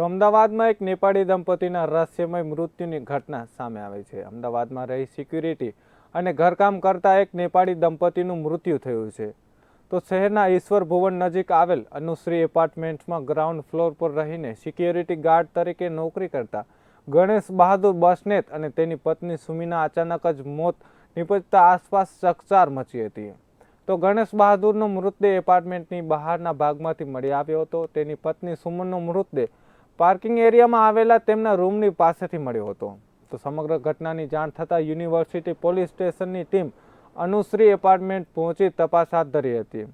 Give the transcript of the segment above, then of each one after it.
તો અમદાવાદમાં એક નેપાળી દંપતીના રહસ્યમય મૃત્યુની ઘટના સામે આવી છે. અમદાવાદમાં રહી સિક્યુરિટી અને ઘરકામ કરતા એક નેપાળી દંપતીનું મૃત્યુ થયું છે. તો શહેરના ઈશ્વર ભુવન નજીક આવેલ અનુશ્રી એપાર્ટમેન્ટમાં ગ્રાઉન્ડ ફ્લોર પર રહીને સિક્યુરિટી ગાર્ડ તરીકે નોકરી કરતા ગણેશ બહાદુર બસનેત અને તેની પત્ની સુમીના અચાનક જ મોત નિપજતા આસપાસ ચકચાર મચી હતી. તો ગણેશ બહાદુરનો મૃતદેહ એપાર્ટમેન્ટની બહારના ભાગમાંથી મળી આવ્યો હતો. તેની પત્ની સુમનનો મૃતદેહ પાર્કિંગ એરિયામાં આવેલા તેમના રૂમની પાસેથી મળ્યો હતો. તો સમગ્ર ઘટનાની જાણ થતાં યુનિવર્સિટી પોલીસ સ્ટેશનની ટીમ અનુશ્રી એપાર્ટમેન્ટ પહોંચી તપાસ હાથ ધરી હતી.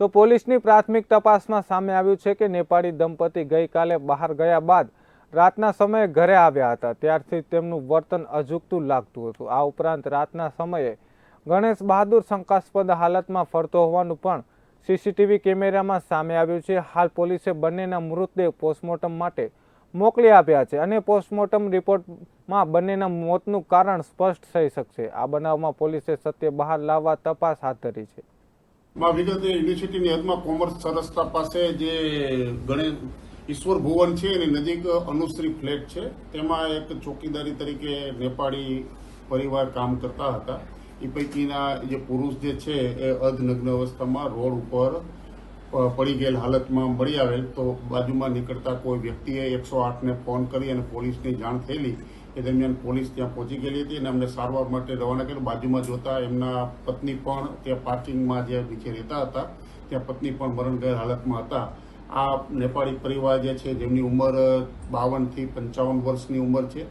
તો પોલીસની પ્રાથમિક તપાસમાં સામે આવ્યું છે કે નેપાળી દંપતી ગઈકાલે બહાર ગયા બાદ રાતના સમયે ઘરે આવ્યા હતા. ત્યારથી તેમનું વર્તન અજુકતું લાગતું હતું. આ ઉપરાંત રાતના સમયે ગણેશ બહાદુર શંકાસ્પદ હાલતમાં ફરતો હોવાનું પણ સીસીટીવી કેમેરામાં સામે આવ્યું છે. હાલ પોલીસે બંનેના મૃતદેહ પોસ્ટમોર્ટમ માટે મોકલી આપ્યા છે અને પોસ્ટમોર્ટમ રિપોર્ટમાં બંનેના મોતનું કારણ સ્પષ્ટ થઈ શકશે. આ બનાવમાં પોલીસે સત્ય બહાર લાવવા તપાસ હાથ ધરી છે. માં યુનિવર્સિટીની હદમાં કોમર્સ સરસ્તા પાસે જે ગણેશ ઈશ્વર ભુવન છે એની નજીક અનુશ્રી ફ્લેટ છે. તેમાં એક ચોકીદારી તરીકે નેપાળી પરિવાર કામ કરતા હતા. એ પૈકીના જે પુરુષ જે છે, એ અર્ધનગ્ન અવસ્થામાં રોડ ઉપર પડી ગયેલ હાલતમાં મળી આવેલ. તો બાજુમાં નીકળતા કોઈ વ્યક્તિએ એકસો આઠને ફોન કરી અને પોલીસની જાણ થયેલી. એ દરમિયાન પોલીસ ત્યાં પહોંચી ગયેલી હતી અને અમને સારવાર માટે રવાના કર્યું. બાજુમાં જોતા એમના પત્ની પણ ત્યાં પાર્કિંગમાં જે નીચે રહેતા હતા, ત્યાં પત્ની પણ મરણ ગયેલ હાલતમાં હતા. આ નેપાળી પરિવાર જે છે, જેમની ઉંમર બાવનથી પંચાવન વર્ષની ઉંમર છે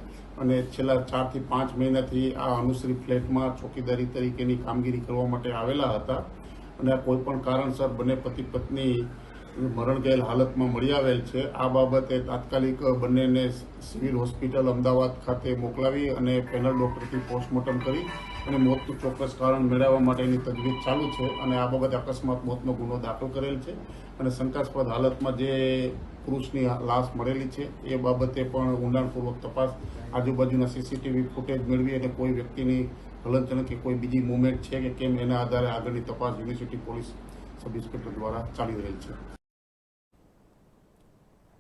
અને છેલ્લા ચારથી પાંચ મહિનાથી આ અનુશ્રી ફ્લેટમાં ચોકીદારી તરીકેની કામગીરી કરવા માટે આવેલા હતા અને આ કોઈપણ કારણસર બંને પતિ પત્ની મરણ ગયેલ હાલતમાં મળી આવેલ છે. આ બાબતે તાત્કાલિક બંનેને સિવિલ હોસ્પિટલ અમદાવાદ ખાતે મોકલાવી અને પેનલ ડોક્ટરથી પોસ્ટમોર્ટમ કરી અને મોતનું ચોક્કસ કારણ મેળવવા માટેની તજવીજ ચાલુ છે અને આ બાબતે અકસ્માત મોતનો ગુનો દાખલ કરેલ છે અને શંકાસ્પદ હાલતમાં જે પુરુષની લાશ મળેલી છે, એ બાબતે પણ ઊંડાણપૂર્વક તપાસ આજુબાજુના સીસીટીવી ફૂટેજ મેળવી અને કોઈ વ્યક્તિની હલનચલન કે કોઈ બીજી મુવમેન્ટ છે કે કેમ, એના આધારે આગળની તપાસ યુનિવર્સિટી પોલીસ સબ ઇન્સ્પેક્ટર દ્વારા ચાલી રહેલ છે.